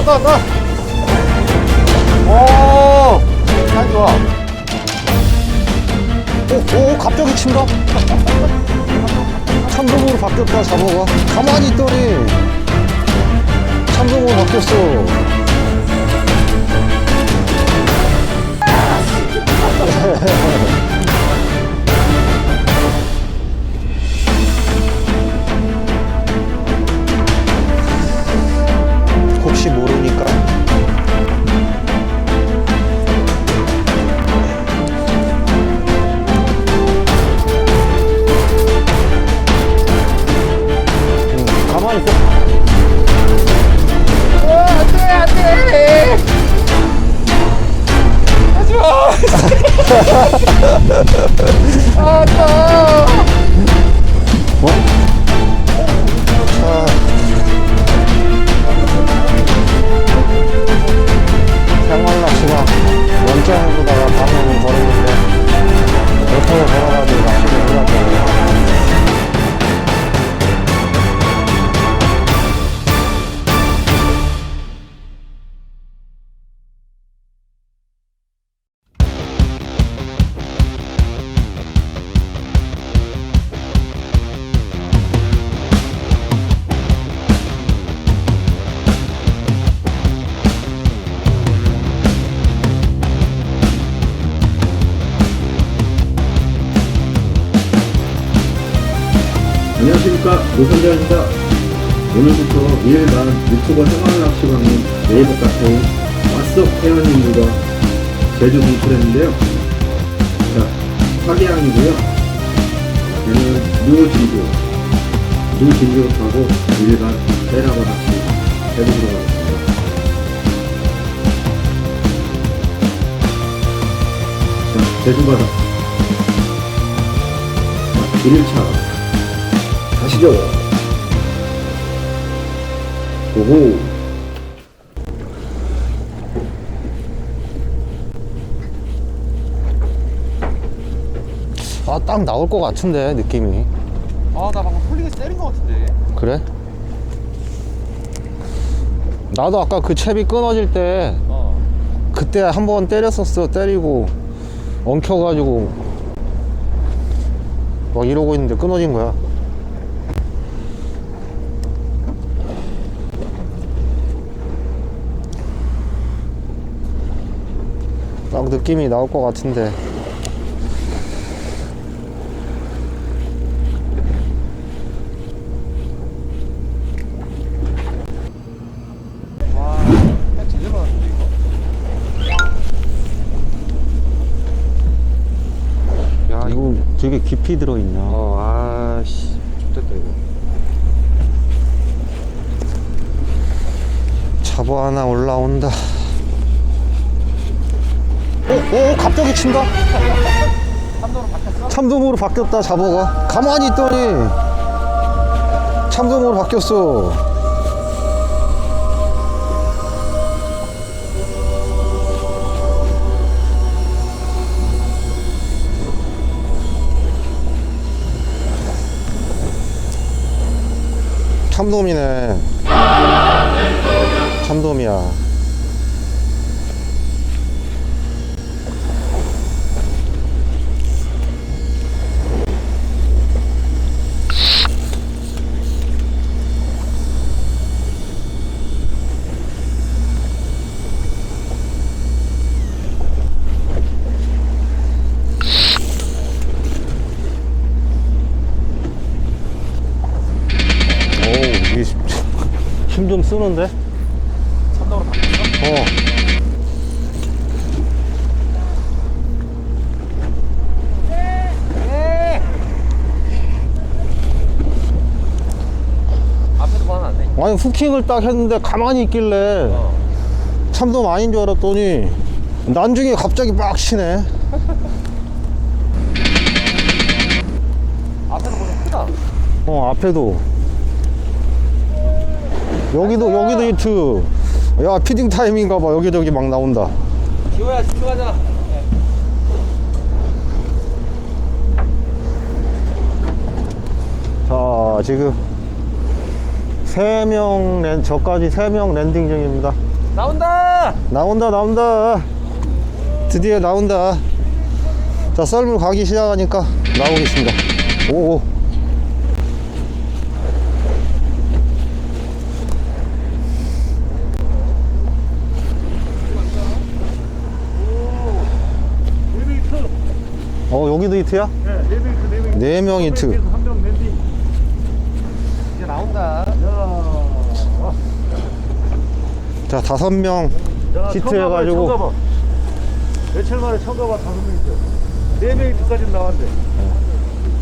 왔다, 왔다. 오, 잘 좋아. 오, 오, 갑자기 친다. 참돔으로 바뀌었다, 잡어가. 가만히 있더니 참돔으로 바뀌었어. 안녕하십니까. 노선자입니다. 오늘부터 일반 유튜버 생활낚시방인 네이버 카페인 왓썹 회원님들과 제주 동출했는데요. 자 화기양이고요. 얘는 누진주 누진주 타고 일반 베라바 낚시 해보도록 하겠습니다. 자 제주바다 자 1차 가시죠. 오호. 아, 딱 나올 것 같은데, 느낌이. 아, 나 방금 폴링에서 때린 것 같은데. 그래? 나도 아까 그 챕이 끊어질 때, 어. 그때 한 번 때렸었어. 때리고, 엉켜가지고, 막 이러고 있는데 끊어진 거야. 딱 느낌이 나올 것 같은데. 되게 깊이 들어있냐. 어, 아 씨, 좋됐다 이거. 잡어 하나 올라온다. 오, 오, 갑자기 친다. 참돔으로 바뀌었다, 잡어가. 가만히 있더니 참돔으로 바뀌었어. 참돔이네. 참돔이야. 오, 이게 힘 좀 쓰는데? 참도로 바뀌었어? 어. 아니, 후킹을 딱 했는데 가만히 있길래 어. 참돔 아닌 줄 알았더니 난중에 갑자기 막 치네. 앞에도 보면 크다. 어, 앞에도. 여기도, 여기도 히트. 야, 피딩 타임인가 봐. 여기저기 막 나온다. 기호야, 집중하자. 자, 지금 3명 랜, 저까지 3명 랜딩 중입니다. 나온다! 나온다, 나온다. 드디어 나온다. 자, 썰물 가기 시작하니까 나오겠습니다. 오. 어, 여기도 히트야? 네, 네 명, 네 명. 네명 히트. 한명 랜딩. 이제 나온다. 자, 다섯 명 자, 히트 청가봐, 해가지고. 청가봐. 며칠 만에 청가봐 다섯 명 있어. 네 명이 끝까지 나왔네.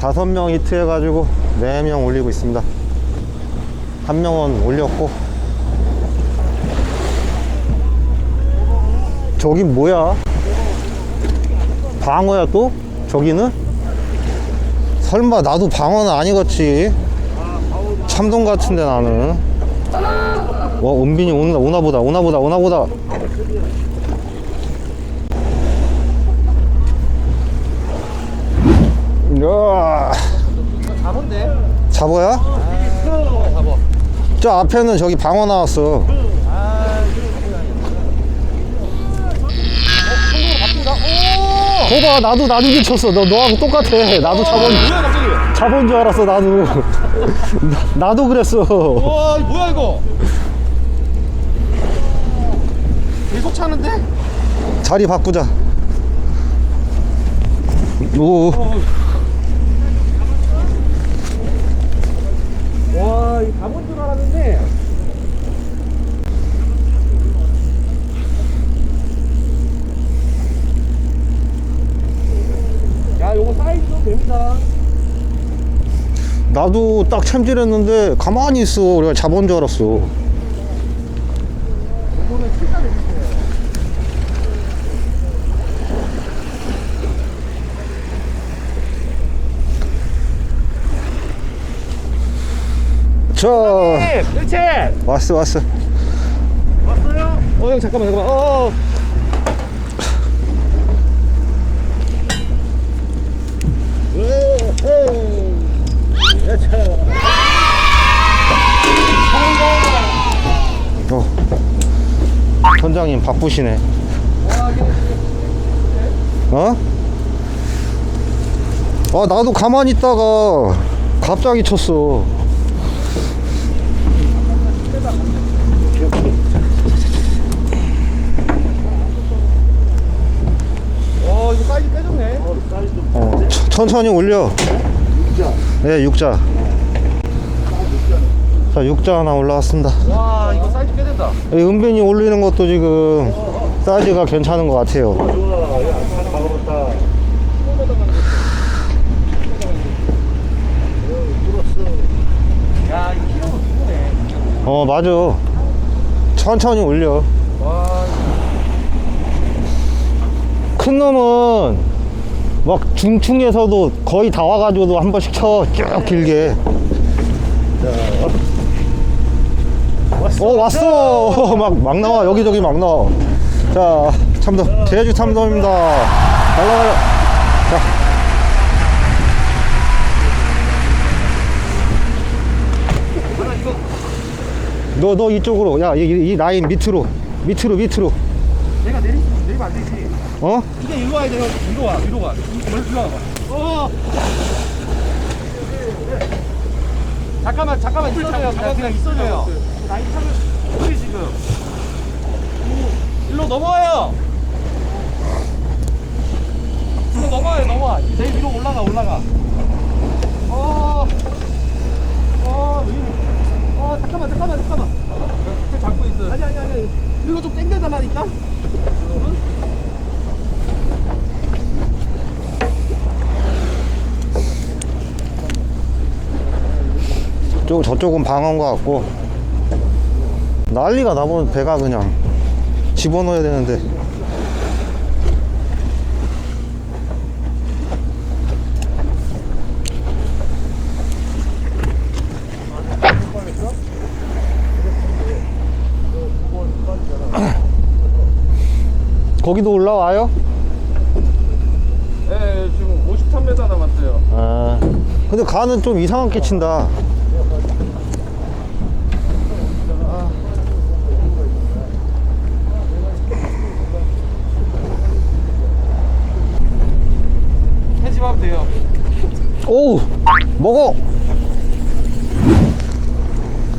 다섯 명 히트 해가지고 네 명 올리고 있습니다. 한 명은 올렸고. 저기 뭐야? 방어야 또? 저기는? 설마 나도 방어는 아니겠지? 참돔 같은데 나는. 와 은빈이 오나 오나 보다 오나 보다 오나 보다. 야. 잡은데? 잡어야? 잡어. 저 앞에는 저기 방어 나왔어. 거봐 나도 나중에 쳤어. 너 너하고 똑같아. 나도 잡은 뭐야, 갑자기? 잡은 줄 알았어 나도. 나, 도 그랬어. 와, 이거 뭐야, 이거? 계속 차는데? 자리 바꾸자. 오. 와, 이거 잡은 줄 알았는데. 야, 요거 됩니다. 나도 딱 챔질했는데 가만히 있어. 우리가 잡은 줄 알았어. 자 그렇지! 왔어 왔어. 왔어요? 어, 형, 잠깐만, 잠깐만. 어, 어. 어. 선장님 바쁘시네. 어? 아 나도 가만히 있다가 갑자기 쳤어. 어, 이거 사이즈 깨졌네. 어, 천- 천천히 올려. 네, 육자. 자, 육자 하나 올라왔습니다. 와, 이거 사이즈 깨진다. 이 은빈이 올리는 것도 지금 사이즈가 괜찮은 것 같아요. 야, 이거 키로도 누구네. 어, 맞아. 천천히 올려. 와, 큰 놈은 막 중충에서도 거의 다 와가지고도 한 번씩 쳐. 쭉 길게. 어, 왔어. 막, 막 나와. 여기저기 막 나와. 자, 참돔. 제주 참돔입니다. 날라가요. 자. 너, 너 이쪽으로. 야, 이, 이- 이 라인 밑으로. 밑으로, 밑으로. 내가 내리, 내리면 안 되지. 어? 이게 일로 와야 돼요. 위로 와, 위로 가. 일로, 일로 와봐. 어. 잠깐만, 잠깐만 있어줘요. 그냥, 그냥 있어줘요. 나이 차면 우리 지금. 일로 넘어와요. 일로 넘어와요, 넘어와. 제일 위로 올라가, 올라가. 어. 어, 위. 어, 잠깐만, 잠깐만, 잠깐만. 그 잡고 있어. 아니, 아니, 아니. 이거 좀 당겨달라니까? 저, 저쪽은 방어인 것 같고. 난리가 나보는 배가 그냥 집어넣어야 되는데 거기도 올라와요? 네, 지금 53m 남았어요. 아, 근데 가는 좀 이상하게 친다. 해집하면 먹어.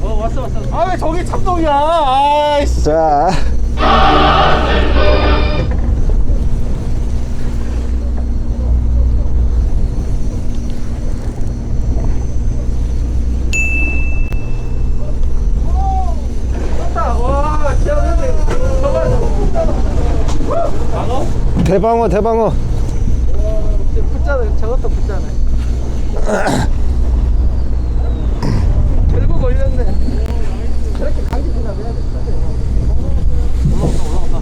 어, 왔어, 왔어. 아, 왜 저기 참돔이야? 아이씨. 자. 방어? 대방어 대방어 붙잖아. 저것도 붙잖아. 결국 걸렸네. 저렇게 감기 지나면 해야 올라온다.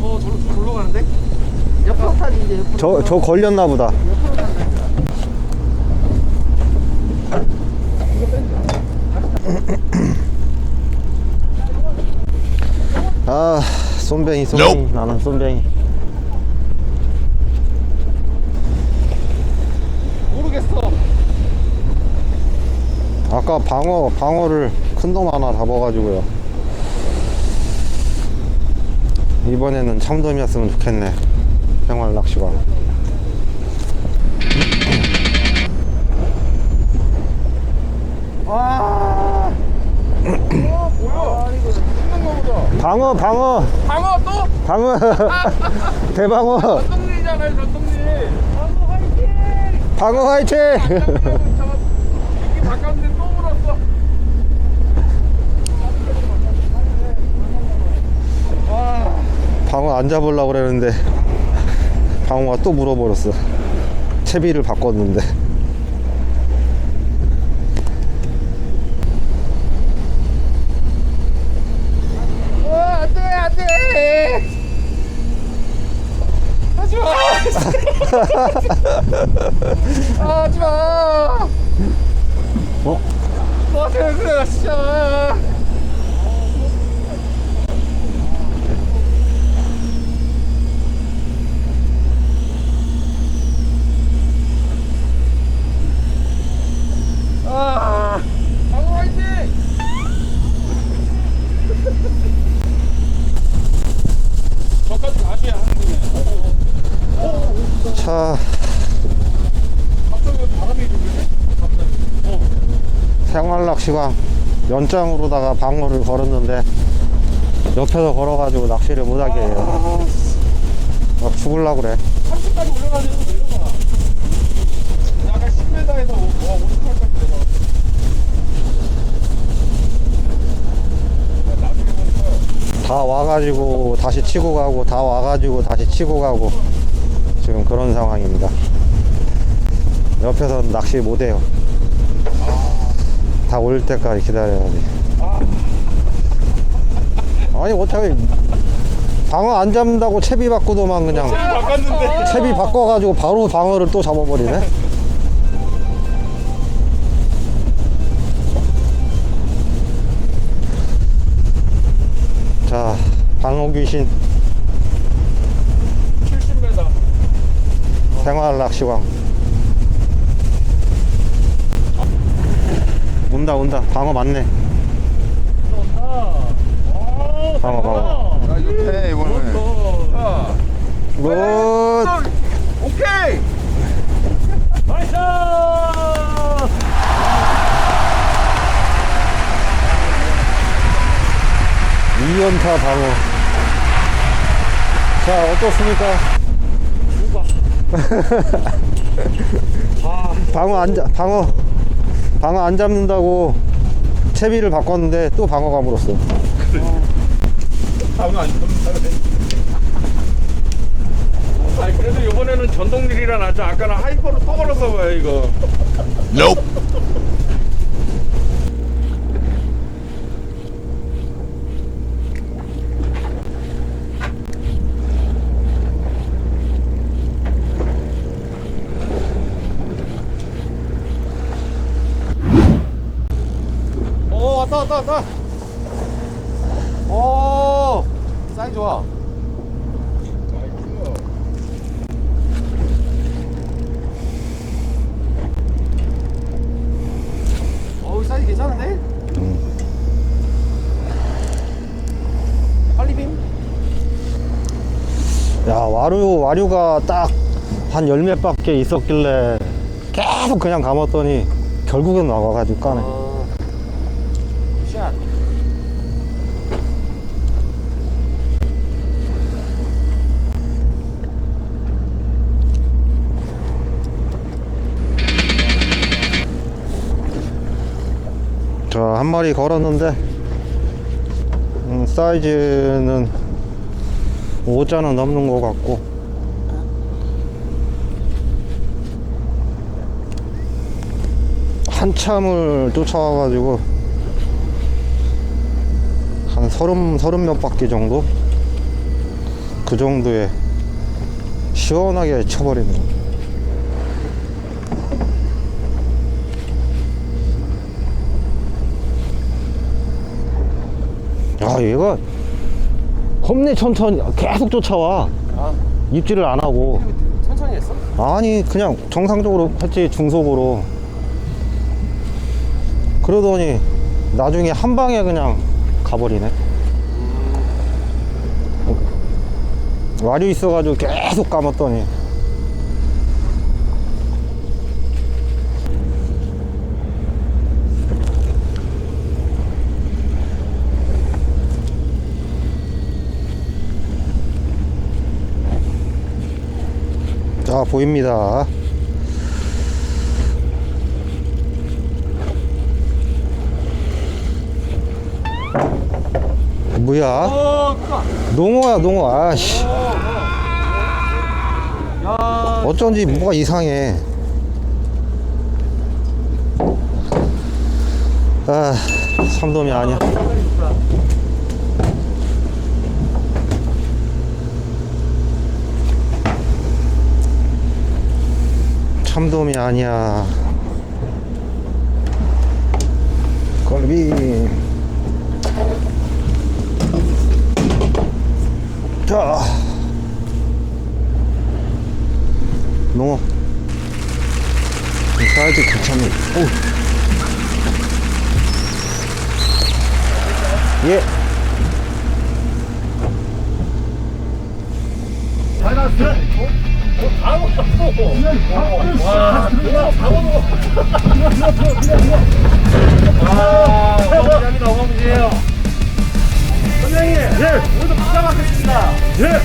어 저로 저로 가는데? 옆으로 타지 이제 옆으로. 저 저 걸렸나 보다 아 쏨뱅이 쏨뱅이 나는 쏨뱅이 모르겠어. 아까 방어 방어를 큰 놈 하나 잡아가지고요 이번에는 참돔이었으면 좋겠네 생활 낚시관 와. 어 뭐야? 방어 방어 방어 또? 방어 대방어 전동리잖아요 전동리. 방어 화이팅. 방어 화이팅 이렇게 바꿨는데 또 물었어. 와. 방어 안 잡으려고 그랬는데 방어가 또 물어버렸어 채비를 바꿨는데 와 안돼 안돼. 하지마. 아, 하지마. 어? 너한테 왜 그래 진짜. 아, 방어 화이팅! 저까지 가셔야 하는 거네. 차 갑자기 왜 바람이 불리네? 갑자기. 어. 생활 낚시관 연장으로다가 방어를 걸었는데 옆에서 걸어가지고 낚시를 못하게 해요 막 죽을라 그래 30까지 올라가지고 내려가. 약간 10m에서 와, 58까지 내려가. 다 와가지고 다시 치고 가고 다 와가지고 다시 치고 가고 지금 그런 상황입니다 옆에서 낚시 못해요 다 올 때까지 기다려야 돼. 아니 어차피 방어 안 잡는다고 채비 바꾸더만 그냥. 바꿨는데. 채비 바꿔가지고 바로 방어를 또 잡아버리네. 자 방어 귀신. 70m. 생활 낚시왕 온다 온다. 방어 맞네. 방어 방어. 나 좋대, 이번에. 굿. 오케이! 나이스! 이연타 방어. 자 어떻습니까? 방어 안 잡, 방어 방어 안 잡는다고 채비를 바꿨는데 또 방어가 물었어 다음에 안 잡는다네. 아니, 그래도 이번에는 전동릴이라 낫죠. 아까는 하이퍼로 또 걸어서 봐요, 이거. 오, 왔다, 왔다, 왔다. 오, 사이 좋아. 어우, 사이 괜찮은데? 빨리 빔. 야 와류 와류가 딱 한 열 몇 밖에 있었길래 계속 그냥 감았더니 결국엔 나와가지고 까네 샷. 자 한 마리 걸었는데 음, 사이즈는 5자는 넘는 것 같고 한참을 쫓아와가지고 한 서른 서른 몇 바퀴 정도 그 정도에 시원하게 쳐버리는 거. 야 얘가 겁내 천천히 계속 쫓아와. 아, 입질을 안 하고. 천천히 했어? 아니 그냥 정상적으로 했지 중속으로. 그러더니 나중에 한 방에 그냥 가버리네. 와류 있어가지고 계속 감았더니 자 보입니다. 뭐야. 농어야 농어. 아씨. 야, 어쩐지 뭐가 이상해. 아 삼돔이 아니야 참돔이 아니야. 걸비 자. 농어. 이 사이즈 괜찮네. 오. 예. 아, 어 예.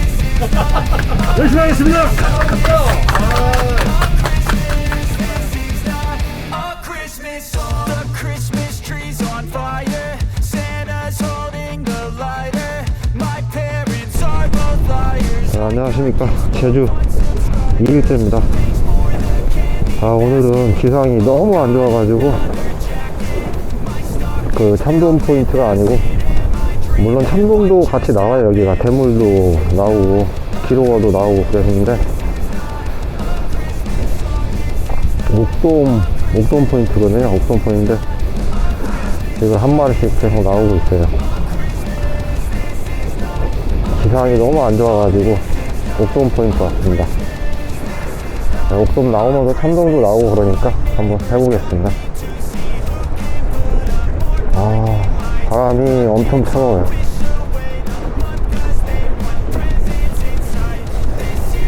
예, 안녕하십니까 제주 2일째입니다. 아 오늘은 기상이 너무 안 좋아가지고 그 참돔 포인트가 아니고 물론 참돔도 같이 나와요. 여기가 대물도 나오고 기로어도 나오고 그랬는데 옥돔 옥돔 포인트거든요. 옥돔 포인트 지금 한 마리씩 계속 나오고 있어요. 기상이 너무 안 좋아가지고 옥돔 포인트 왔습니다. 네, 옥돔 나오면서 참돔도 나오고 그러니까 한번 해보겠습니다. 아, 바람이 엄청 차가워요.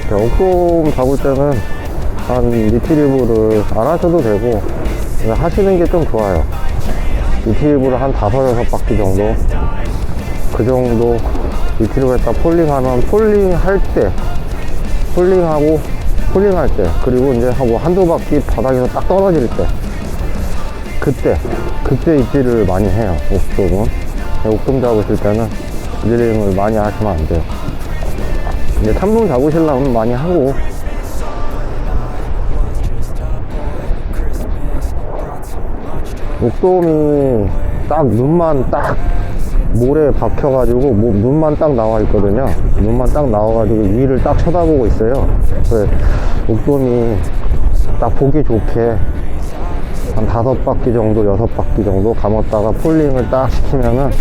자, 옥돔 잡을 때는 한 리트리브를 안 하셔도 되고 하시는 게 좀 좋아요. 리트리브를 한 다섯 여섯 바퀴 정도 그 정도 리트리브 했다 폴링하면 폴링 할 때, 폴링하고, 폴링 할 때, 그리고 이제 하고 한두 바퀴 바닥에서 딱 떨어질 때, 그때, 그때 입질을 많이 해요, 옥돔은. 옥돔 잡으실 때는 드릴링을 많이 하시면 안 돼요. 이제 참돔 잡으시려면 많이 하고, 옥돔이 딱 눈만 딱 모래에 박혀가지고 뭐, 눈만 딱 나와 있거든요. 눈만 딱 나와가지고 위를 딱 쳐다보고 있어요. 그래서 옥돔이 딱 보기 좋게 한 다섯 바퀴 정도, 여섯 바퀴 정도 감았다가 폴링을 딱 시키면은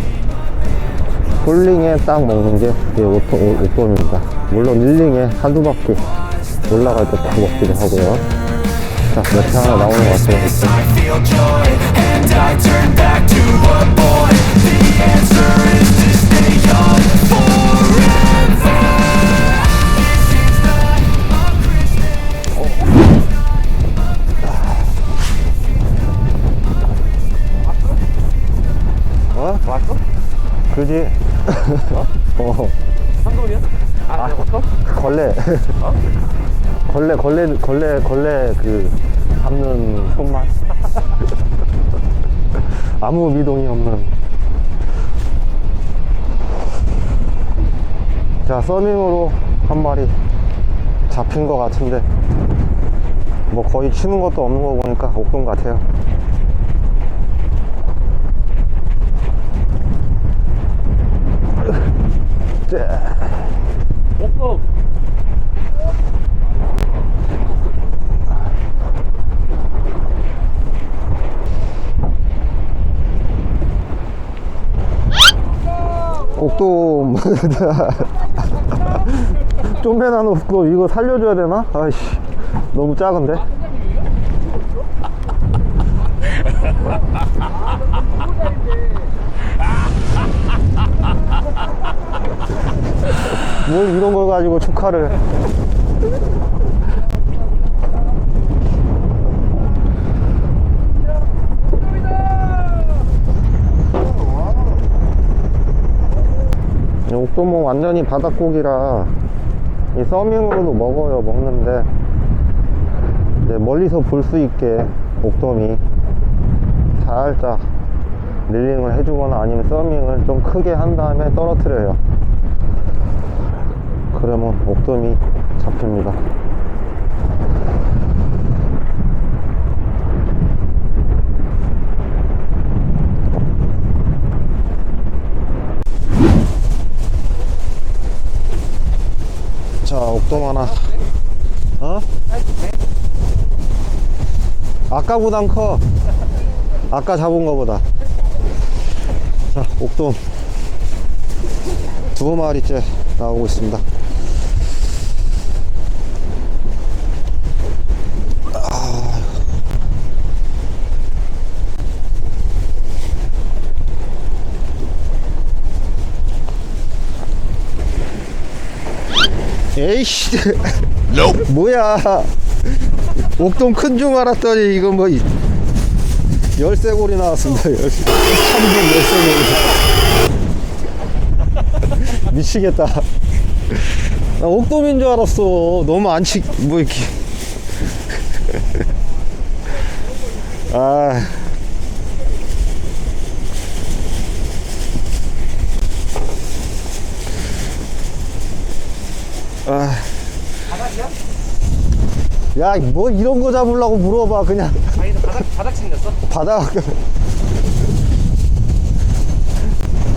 폴링에 딱 먹는 게 옥돔입니다. 물론 릴링에 한두 바퀴 올라갈 때 딱 먹기도 하고요. 자, 몇개 하나 나오는 것 같아요. 그지? 어? 한동이야? 아, 내가 어떡? 걸레. 걸레, 걸레, 걸레, 걸레, 그, 잡는 손맛. 아무 미동이 없는. 자, 서밍으로 한 마리 잡힌 것 같은데, 뭐 거의 치는 것도 없는 거 보니까 옥돔 같아요. 자. 옥돔. 옥돔 좀배나는 옥돔 이거 살려줘야 되나? 아이씨 너무 작은데 뭘 이런 걸 가지고 축하를. 옥돔은 완전히 바닷고기라 이 서밍으로도 먹어요 먹는데. 이제 멀리서 볼 수 있게 옥돔이 살짝 릴링을 해주거나 아니면 서밍을 좀 크게 한 다음에 떨어뜨려요 그러면 옥돔이 잡힙니다 자, 옥돔 하나. 어? 아까보단 커. 아까 잡은 거보다. 자, 옥돔. 두 마리째 나오고 있습니다. 에이씨. 뭐야. 옥돔 큰줄 알았더니 이거 뭐 이- 열쇠고리 나왔습니다. 열쇠. 참돔 열쇠고리. 미치겠다. 나 옥돔인 줄 알았어. 너무 안 치, 뭐 이렇게. 아. 아. 야, 뭐 이런 거 잡으려고 물어봐, 그냥. 아니, 바닥, 바닥 챙겼어? 바닥.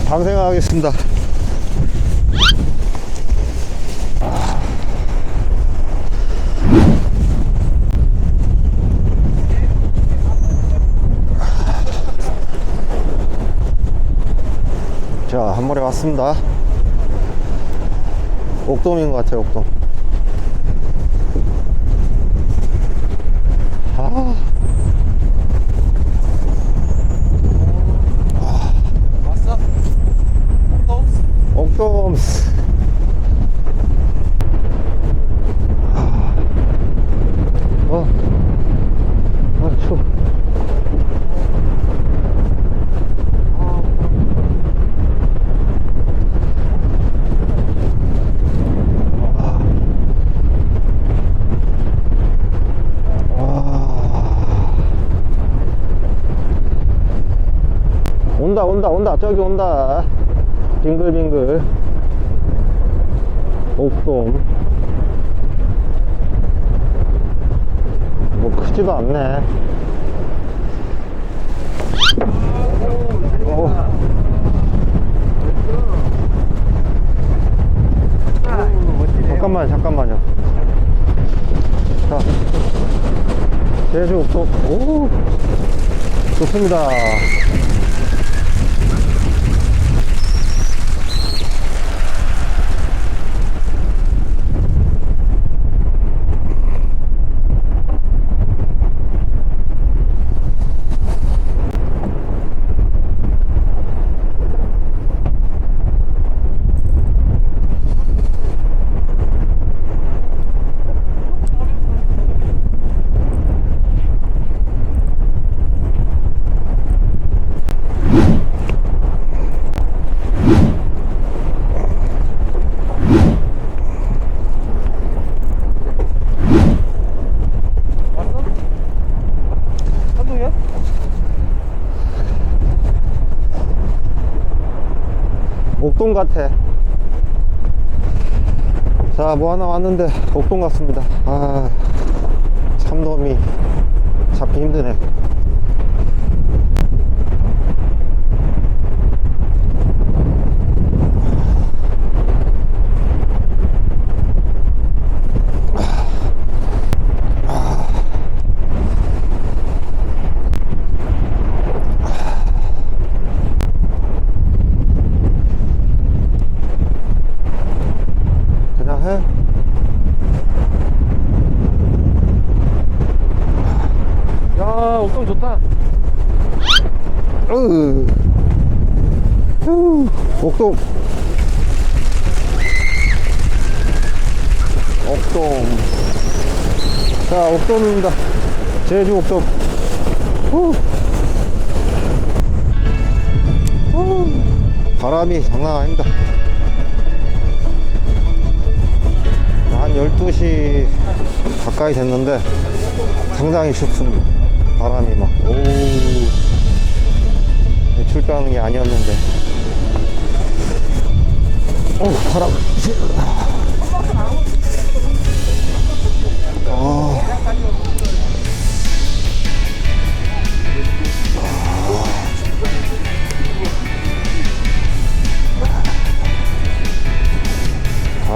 방생하겠습니다. 자, 한 마리 왔습니다. 옥돔인 것 같아요, 옥돔. 아. 왔어? 옥돔? 옥돔. 어. 아, 추워. 온다. 저기 온다. 빙글빙글. 옥돔 뭐 크지도 않네. 어. 잠깐만 잠깐만요. 자. 제주 옥돔 오. 좋습니다 옥동 같아. 자, 뭐 하나 왔는데, 옥동 같습니다. 아, 참돔이 잡기 힘드네. 그냥 해. 야 옥동 좋다 으. 후. 옥동. 옥동. 자, 옥동입니다. 제주. 후. 바람이 장난 아닙니다. 한 12시 가까이 됐는데 상당히 춥습니다. 바람이 막, 오. 출가하는 게 아니었는데. 오, 바람.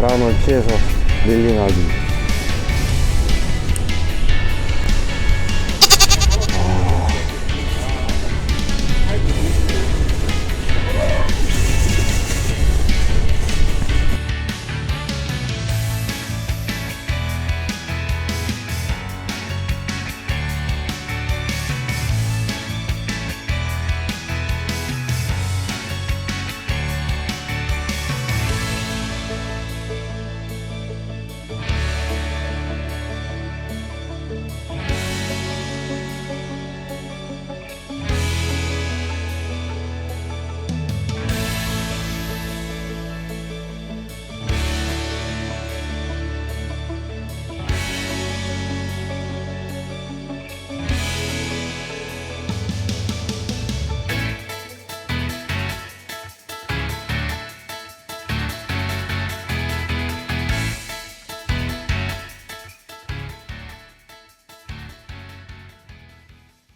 바람을 피해서 릴링하기.